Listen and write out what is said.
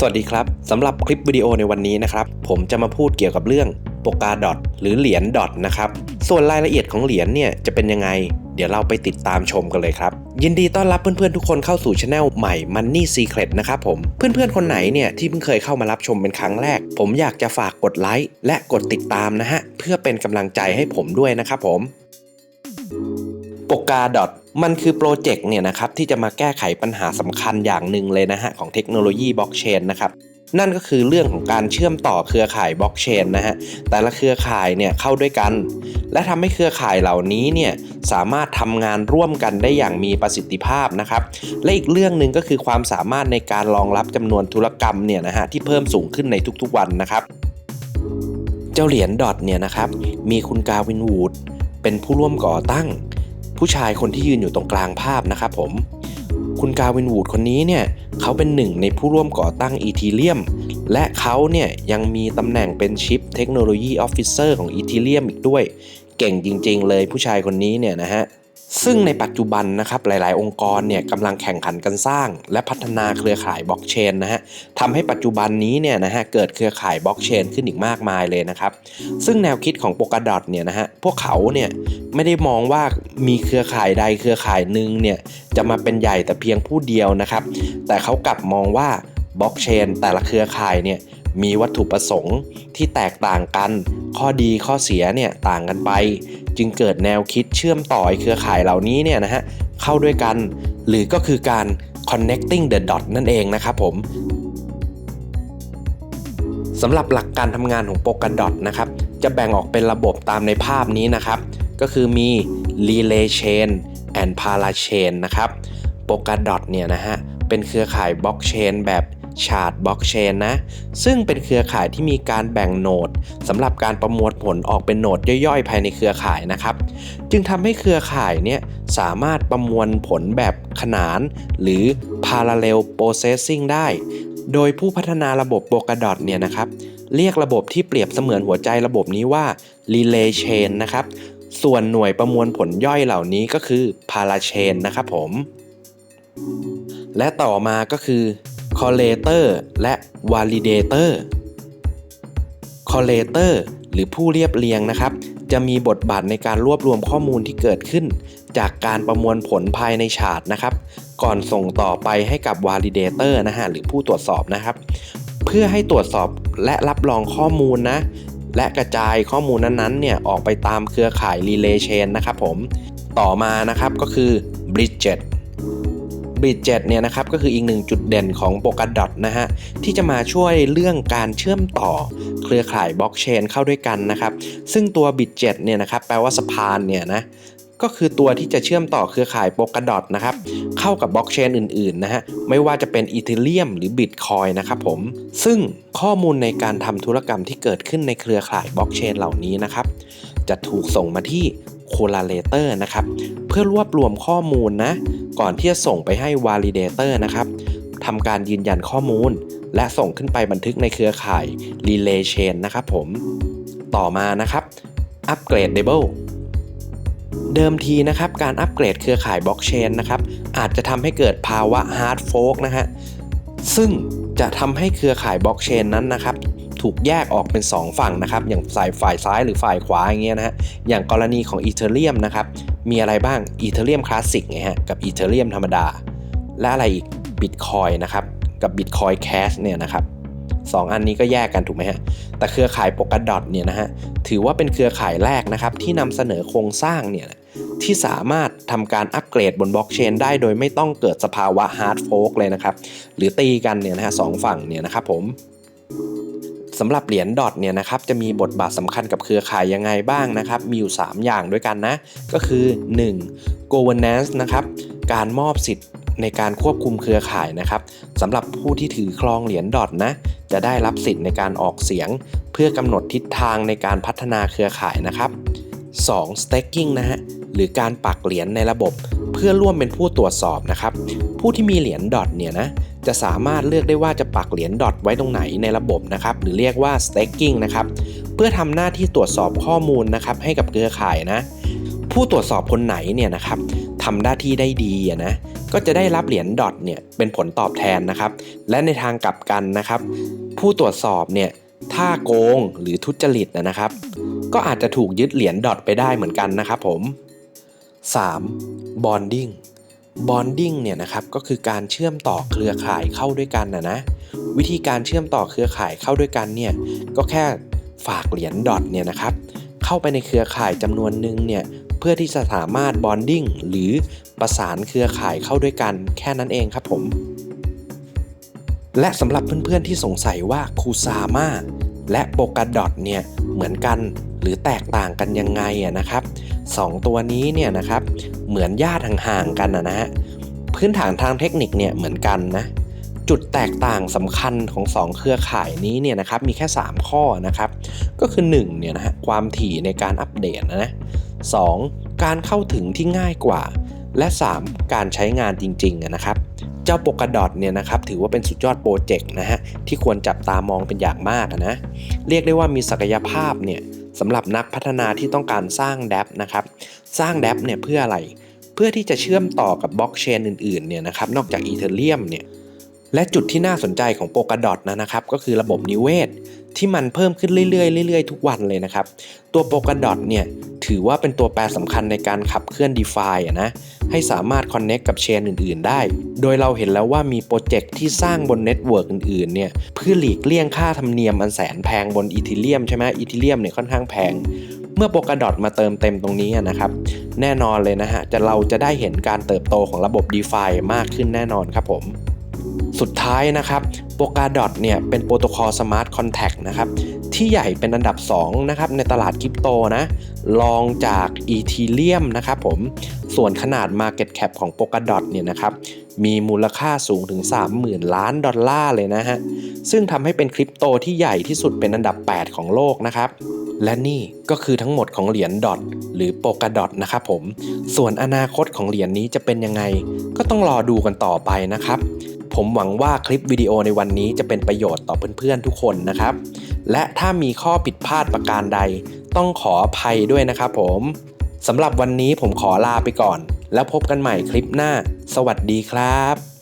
สวัสดีครับสำหรับคลิปวิดีโอในวันนี้นะครับ ผมจะมาพูดเกี่ยวกับเรื่องโปกาดอทหรือเหรียญดอทนะครับ ส่วนรายละเอียดของเหรียญเนี่ยจะเป็นยังไง เดี๋ยวเราไปติดตามชมกันเลยครับ ยินดีต้อนรับเพื่อนๆทุกคนเข้าสู่ช anel ใหม่ Money Secret นะครับผม เพื่อนๆคนไหนเนี่ยที่เพิ่งเคยเข้ามารับชมเป็นครั้งแรก ผมอยากจะฝากกดไลค์และกดติดตามนะฮะเพื่อเป็นกำลังใจให้ผมด้วยนะครับผม ปกาดอทมันคือโปรเจกต์เนี่ยนะครับที่จะมาแก้ไขปัญหาสำคัญอย่างหนึ่งเลยนะฮะของเทคโนโลยีบล็อกเชนนะครับนั่นก็คือเรื่องของการเชื่อมต่อเครือข่ายบล็อกเชนนะฮะแต่ละเครือข่ายเนี่ยเข้าด้วยกัน และทำให้เครือข่ายเหล่านี้เนี่ยสามารถทำงานร่วมกันได้อย่างมีประสิทธิภาพนะครับ และอีกเรื่องหนึ่งก็คือความสามารถในการรองรับจำนวนธุรกรรมเนี่ยนะฮะที่เพิ่มสูงขึ้นในทุกๆวันนะครับ เจ้าเหรียญดอทเนี่ยนะครับมีคุณกาวินวูดเป็นผู้ร่วมก่อตั้ง ผู้ชายคนที่ยืนอยู่ตรงกลางภาพนะครับผม คุณกาวินวูดคนนี้เนี่ยเขาเป็นหนึ่งในผู้ร่วมก่อตั้งอีทีเรียมและเขาเนี่ยยังมีตำแหน่งเป็นชิปเทคโนโลยีออฟฟิเซอร์ของอีทีเรียมอีกด้วย เก่งจริงๆเลยผู้ชายคนนี้เนี่ยนะฮะ ซึ่งในปัจจุบันนะครับหลาย ๆ องค์กรเนี่ยกำลังแข่งขันกันสร้าง และพัฒนาเครือข่ายบล็อกเชนนะฮะทำให้ปัจจุบันนี้เนี่ยนะฮะเกิดเครือข่ายบล็อกเชนขึ้นอีกมากมายเลยนะครับ ซึ่งแนวคิดของโปกดอทเนี่ยนะฮะพวกเขาเนี่ยไม่ได้มองว่ามีเครือข่ายใดเครือข่ายหนึ่งเนี่ยจะมาเป็นใหญ่แต่เพียงผู้เดียวนะครับ แต่เขากลับมองว่าบล็อกเชนแต่ละเครือข่ายเนี่ย มีวัตถุประสงค์ที่แตกต่างกัน ข้อดีข้อเสียเนี่ยต่างกันไป จึงเกิดแนวคิดเชื่อมต่อไอเครือข่ายเหล่านี้เนี่ยนะฮะเข้าด้วยกัน หรือก็คือการ connecting the dot นั่นเองนะครับผมสำหรับหลักการทำงานของโปกาดอทนะครับจะแบ่งออกเป็นระบบตามในภาพนี้นะครับ ก็คือมี Relay Chain and Parachain นะครับโปกาดอทเนี่ยนะฮะเป็นเครือข่ายบล็อกเชนแบบ ชาร์ดบล็อกเชนนะ ซึ่งเป็นเครือข่ายที่มีการแบ่งโหนดสำหรับการประมวลผลออกเป็นโหนดย่อยๆ ภายในเครือข่ายนะครับ จึงทำให้เครือข่ายเนี่ยสามารถประมวลผลแบบขนาน หรือ parallel processing ได้ โดยผู้พัฒนาระบบโปกดอทเนี่ยนะครับเรียกระบบที่เปรียบเสมือนหัวใจระบบนี้ว่า Relay Chain นะครับ ส่วนหน่วยประมวลผลย่อยเหล่านี้ก็คือ Parachain นะครับผม และต่อมาก็คือ Collator และ Validator Collator หรือผู้เรียบเรียงนะครับ จะมีบทบาทในการรวบรวมข้อมูลที่เกิดขึ้น จากการประมวลผลภายในฉาร์ตนะครับ ก่อนส่งต่อไปให้กับ Validator นะฮะหรือผู้ตรวจสอบนะครับ เพื่อให้ตรวจสอบและรับรองข้อมูลนะและกระจายข้อมูลนั้นๆเนี่ยออกไปตามเครือข่าย Relay Chain นะครับผม ต่อมานะครับก็คือ Bridget Bridget เนี่ยนะครับก็คืออีกหนึ่งจุดเด่นของ Polkadot นะฮะที่จะมาช่วยเรื่องการเชื่อมต่อเครือข่ายบล็อกเชนเข้าด้วยกันนะครับซึ่งตัว Bridget เนี่ยนะครับแปลว่าสะพานเนี่ยนะก็คือตัวที่จะเชื่อมต่อเครือข่าย Polkadot นะครับเข้ากับบล็อกเชนอื่นๆนะฮะไม่ว่าจะเป็น Ethereum หรือ Bitcoin นะครับผมซึ่งข้อมูลในการทำธุรกรรมที่เกิดขึ้นในเครือข่ายบล็อกเชนเหล่านี้นะครับจะถูกส่งมาที่ Collator นะครับเพื่อรวบรวมข้อมูลนะ ก่อนที่จะส่งไปให้ Validator นะครับทำการยืนยันข้อมูล และส่งขึ้นไปบันทึกในเครือข่าย Relay Chain นะครับผมต่อมานะครับ Upgradable เดิมทีนะครับการอัปเกรดเครือข่ายบล็อกเชนนะครับอาจจะทำให้เกิดภาวะ Hard Fork นะฮะซึ่งจะทำให้เครือข่ายบล็อกเชนนั้นนะครับ ถูกแยกออกเป็น 2 ฝั่งนะครับ อย่างฝ่ายฝ่ายซ้ายหรือฝ่ายขวาอย่างเงี้ยนะฮะ อย่างกรณีของ Ethereum นะครับ มีอะไรบ้าง Ethereum Classic ไงฮะ กับ Ethereum ธรรมดา และอะไรอีก Bitcoin นะครับ กับ Bitcoin Cash เนี่ยนะครับสองอันนี้ก็แยกกันถูกไหมฮะ แต่เครือข่าย Polkadot เนี่ยนะฮะ ถือว่าเป็นเครือข่ายแรกนะครับ ที่นำเสนอโครงสร้างเนี่ยที่สามารถทำการอัปเกรดบนบล็อกเชนได้โดยไม่ต้องเกิดสภาวะ hard fork เลยนะครับ หรือตีกันเนี่ยนะฮะสองฝั่งเนี่ยนะครับผม สำหรับเหรียญดอทเนี่ยนะครับจะมีบทบาทสำคัญกับเครือข่ายยังไงบ้างนะครับ มีอยู่ 3 อย่างด้วยกันนะ ก็คือ 1. governance นะครับการมอบสิทธิ์ในการควบคุมเครือข่ายนะครับสำหรับผู้ที่ถือครองเหรียญดอทนะ จะได้รับสิทธิ์ในการออกเสียง เพื่อกำหนดทิศทางในการพัฒนาเครือข่ายนะครับ 2. staking นะฮะหรือการปักเหรียญในระบบ เพื่อร่วมเป็นผู้ตรวจสอบนะครับ ผู้ที่มีเหรียญดอทเนี่ยนะจะสามารถเลือกได้ว่าจะปักเหรียญดอทไว้ตรงไหนในระบบนะครับหรือเรียกว่า staking นะครับเพื่อทำหน้าที่ตรวจสอบข้อมูลนะครับให้กับเครือข่ายนะ ผู้ตรวจสอบคนไหนเนี่ยนะครับทำหน้าที่ได้ดีนะก็ก็จะได้รับเหรียญดอทเนี่ยเป็นผลตอบแทนนะครับ และในทางกลับกันนะครับ ผู้ตรวจสอบเนี่ยถ้าโกงหรือทุจริตนะครับ ก็อาจจะถูกยึดเหรียญดอทไปได้เหมือนกันนะครับผม 3. bonding bonding เนี่ยนะครับก็คือการเชื่อมต่อเครือข่ายเข้าด้วยกันนะนะวิธีการเชื่อมต่อเครือข่ายเข้าด้วยกันเนี่ยก็แค่ฝากเหรียญดอทเนี่ยนะครับเข้าไปในเครือข่ายจำนวนหนึ่งเนี่ยเพื่อที่จะสามารถ bonding หรือประสานเครือข่ายเข้าด้วยกันแค่นั้นเองครับผม และสำหรับเพื่อนๆที่สงสัยว่าคูซาม่าและโปกาดอทเนี่ยเหมือนกันหรือแตกต่างกันยังไงอะนะครับสองตัวนี้เนี่ยนะครับ เหมือนญาติห่างๆกันนะฮะพื้นฐานทางเทคนิคเนี่ยเหมือนกันนะจุดแตกต่างสำคัญของ 2 เครือข่ายนี้เนี่ยนะครับมีแค่ 3 ข้อนะครับ ก็คือ1เนี่ยนะฮะความถี่ในการอัปเดตนะนะ 2. การเข้าถึงที่ง่ายกว่า และ 3. การใช้งานจริงๆนะครับ เจ้าโปกดอทเนี่ยนะครับถือว่าเป็นสุดยอดโปรเจกต์นะฮะที่ควรจับตามองเป็นอย่างมากอะนะ เรียกได้ว่ามีศักยภาพเนี่ย สำหรับนักพัฒนาที่ต้องการสร้างแดปนะครับ สร้างแดปเนี่ยเพื่ออะไร เพื่อที่จะเชื่อมต่อกับบล็อกเชนอื่นๆเนี่ยนะครับนอกจากอีเธอเรียมเนี่ยและจุดที่น่าสนใจของโปกดอทนะครับ ก็คือระบบนิเวศ ที่มันเพิ่มขึ้นเรื่อยๆเรื่อยๆ ทุกวันเลยนะครับ ตัวโปกดอทเนี่ย ถือว่าเป็นตัวแปรสำคัญในการขับเคลื่อน d e f i อะนะ ให้สามารถ Connect กับเชนอื่น ๆ ได้ โดยเราเห็นแล้วว่ามีโปรเจกต์ที่สร้างบนเน็ตเวิร์กอื่น ๆ เนี่ย เพื่อหลีกเลี่ยงค่าธรรมเนียมอันแสนแพงบนอีเทเรียมใช่ไหมอีเทเรียมเนี่ยค่อนข้างแพง เมื่อโปกดอทมาเติมเต็มตรงนี้นะครับ แน่นอนเลยนะฮะ จะเราจะได้เห็นการเติบโตของระบบ d e f i มากขึ้นแน่นอนครับผม สุดท้ายนะครับโปกาดอทเนี่ยเป็นโปรโตคอลสมาร์ทคอนแทคนะครับที่ใหญ่เป็นอันดับ 2 นะครับ ในตลาดคริปโตนะรองจากอีทีเรียมนะครับผมส่วนขนาด Market Cap ของโปกาดอทเนี่ยนะครับมีมูลค่าสูงถึง 30,000 ล้านดอลลาร์เลยนะฮะ ซึ่งทำให้เป็นคริปโตที่ใหญ่ที่สุดเป็นอันดับ 8 ของโลกนะครับ และนี่ก็คือทั้งหมดของเหรียญดอทหรือโปกาดอทนะครับผม ส่วนอนาคตของเหรียญนี้จะเป็นยังไง ก็ต้องรอดูกันต่อไปนะครับ ผมหวังว่าคลิปวิดีโอในวันนี้จะเป็นประโยชน์ต่อเพื่อนๆทุกคนนะครับ และถ้ามีข้อผิดพลาดประการใด ต้องขออภัยด้วยนะครับผมสำหรับวันนี้ผมขอลาไปก่อน แล้วพบกันใหม่คลิปหน้า สวัสดีครับ